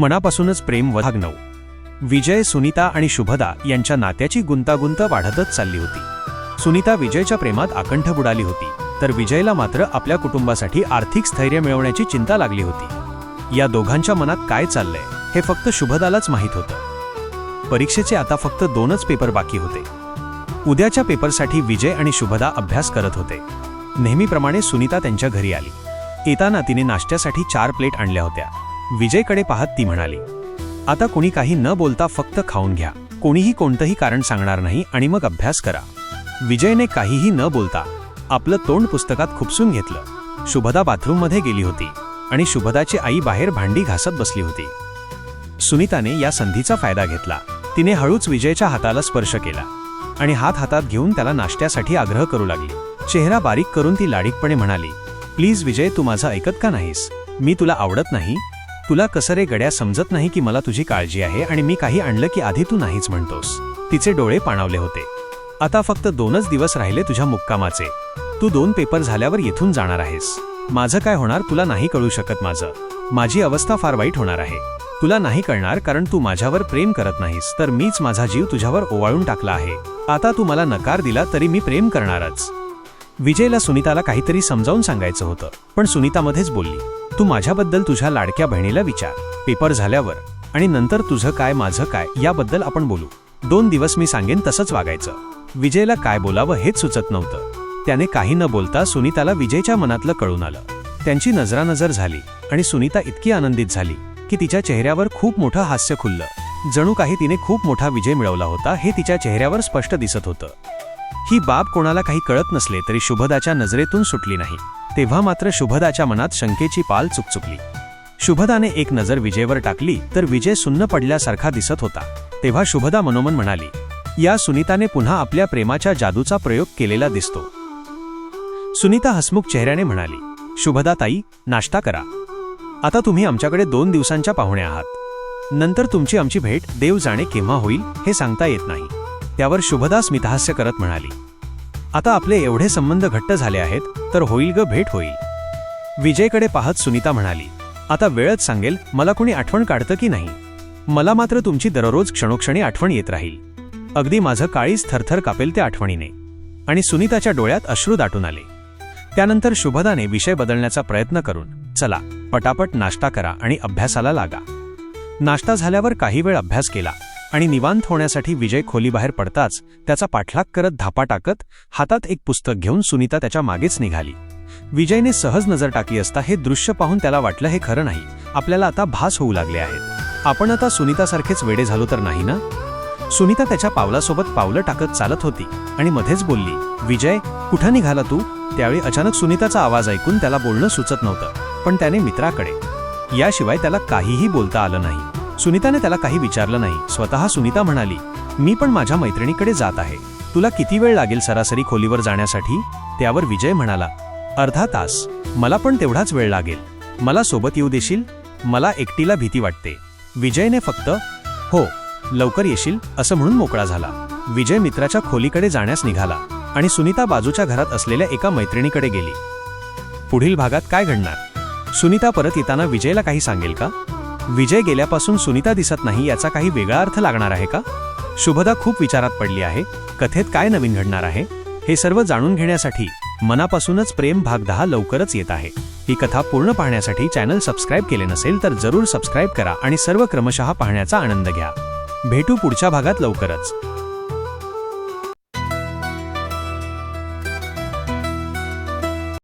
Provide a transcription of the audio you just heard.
मनापासूनच प्रेम वधाग विजय सुनीता आणि शुभदा यांच्या नात्याची गुंतागुंत वाढतच चालली होती. सुनीता विजयच्या प्रेमात आकंठ बुडाली होती तर विजयला मात्र आपल्या कुटुंबासाठी आर्थिक स्थैर्य मिळवण्याची चिंता लागली होती. या दोघांच्या मनात काय चाललंय हे फक्त शुभदालाच माहीत होतं. परीक्षेचे आता फक्त दोनच पेपर बाकी होते. उद्याच्या पेपरसाठी विजय आणि शुभदा अभ्यास करत होते. नेहमीप्रमाणे सुनीता त्यांच्या घरी आली. येताना तिने नाश्त्यासाठी चार प्लेट आणल्या होत्या. विजयकडे पाहत ती म्हणाली आता कोणी काही न बोलता फक्त खाऊन घ्या. कोणीही कोणतंही कारण सांगणार नाही आणि मग अभ्यास करा. विजयने काहीही न बोलता आपलं तोंड पुस्तकात खुपसून घेतलं. शुभदा बाथरूममध्ये गेली होती आणि शुभदाची आई बाहेर भांडी घासत बसली होती. सुनीताने या संधीचा फायदा घेतला. तिने हळूच विजयच्या हाताला स्पर्श केला आणि हात हातात घेऊन त्याला नाश्त्यासाठी आग्रह करू लागली. चेहरा बारीक करून ती लाडीकपणे म्हणाली प्लीज विजय तू माझं ऐकत का नाहीस? मी तुला आवडत नाही. तुला कसं रे गड्या समजत नाही की मला तुझी काळजी आहे आणि मी काही आणलं की आधी तू नाहीच म्हणतोस. तिचे डोळे पाणावले होते. आता फक्त दोनच दिवस राहिले तुझ्या मुक्कामाचे. तू दोन पेपर झाल्यावर येथून जाणार आहेस. माझं काय होणार तुला नाही कळू शकत माझं. माझी अवस्था फार वाईट होणार आहे. तुला नाही कळणार कारण तू माझ्यावर प्रेम करत नाहीस तर मीच माझा जीव तुझ्यावर ओवाळून टाकला आहे. आता तू मला नकार दिला तरी मी प्रेम करणारच. विजयला सुनीताला काहीतरी समजावून सांगायचं होतं पण सुनीतामध्येच बोलली तू माझ्याबद्दल तुझ्या लाडक्या बहिणीला विचार. पेपर झाल्यावर. आणि नंतर तुझं काय माझं काय याबद्दल आपण बोलू. दोन दिवस मी सांगेन तसंच वागायचं. विजयला काय बोलावं हेच सुचत नव्हतं. त्याने काही न बोलता सुनीताला विजयच्या मनातलं कळून आलं. त्यांची नजरानजर झाली. आणि सुनीता इतकी आनंदित झाली की तिच्या चेहऱ्यावर खूप मोठं हास्य खुललं. जणू काही तिने खूप मोठा विजय मिळवला होता हे तिच्या चेहऱ्यावर स्पष्ट दिसत होतं. ही बाब कोणाला काही कळत नसले तरी शुभदाच्या नजरेतून सुटली नाही. तेव्हा मात्र शुभदाच्या मनात शंकेची पाल चुकचुकली. शुभदाने एक नजर विजयवर टाकली तर विजय सुन्न पडल्यासारखा दिसत होता. तेव्हा शुभदा मनोमन म्हणाली या सुनीताने पुन्हा आपल्या प्रेमाच्या जादूचा प्रयोग केलेला दिसतो. सुनीता हसमुख चेहऱ्याने म्हणाली शुभदा ताई नाश्ता करा. आता तुम्ही आमच्याकडे दोन दिवसांच्या पाहुण्या आहात. नंतर तुमची आमची भेट देव जाणे केव्हा होईल हे सांगता येत नाही. त्यावर शुभदा स्मितहास्य करत म्हणाली आता आपले एवढे संबंध घट्ट झाले आहेत तर होईल ग भेट होईल. विजयकडे पाहत सुनीता म्हणाली आता वेळच सांगेल मला कोणी आठवण काढतं की नाही? मला मात्र तुमची दररोज क्षणोक्षणी आठवण येत राहील. अगदी माझं काळीच थरथर कापेल त्या आठवणीने. आणि सुनीताच्या डोळ्यात अश्रू दाटून आले. त्यानंतर शुभदाने विषय बदलण्याचा प्रयत्न करून चला पटापट नाश्ता करा आणि अभ्यासाला लागा. नाश्ता झाल्यावर काही वेळ अभ्यास केला. आणि निवांत होण्यासाठी विजय खोलीबाहेर पडताच त्याचा पाठलाग करत धापा टाकत हातात एक पुस्तक घेऊन सुनीता त्याच्या मागेच निघाली. विजयने सहज नजर टाकली असता हे दृश्य पाहून त्याला वाटलं हे खरं नाही. आपल्याला आता भास होऊ लागले आहेत. आपण आता सुनीतासारखेच वेडे झालो तर नाही ना? सुनीता त्याच्या पावलासोबत पावलं टाकत चालत होती आणि मध्येच बोलली विजय कुठं निघाला तू? त्यावेळी अचानक सुनीताचा आवाज ऐकून त्याला बोलणं सुचत नव्हतं पण त्याने मित्राकडे. याशिवाय त्याला काहीही बोलता आलं नाही. सुनीताने त्याला काही विचारलं नाही. स्वतः सुनीता म्हणाली मी पण माझ्या मैत्रिणीकडे जात आहे. तुला किती वेळ लागेल सरासरी खोलीवर जाण्यासाठी? त्यावर विजय म्हणाला अर्धा तास. मला पण तेवढाच वेळ लागेल. मला सोबत येऊ देशील? मला एकटीला भीती वाटते. विजयने फक्त हो लवकर येशील असं म्हणून मोकळा झाला. विजय मित्राच्या खोलीकडे जाण्यास निघाला आणि सुनीता बाजूच्या घरात असलेल्या एका मैत्रिणीकडे गेली. पुढील भागात काय घडणार? सुनीता परत येताना विजयला काही सांगेल का? विजय गेल्यापासून सुनीता दिसत नाही याचा काही वेगळा अर्थ लागणार आहे का? शुभदा खूप विचारात पडली आहे कथेत काय नवीन घडणार आहे? हे सर्व जाणून घेण्यासाठी मनापासूनच प्रेम भाग दहा लवकरच येत आहे. ही कथा पूर्ण पाहण्यासाठी चॅनल सबस्क्राईब केले नसेल तर जरूर सबस्क्राईब करा आणि सर्व क्रमशः पाहण्याचा आनंद घ्या. भेटू पुढच्या भागात लवकरच.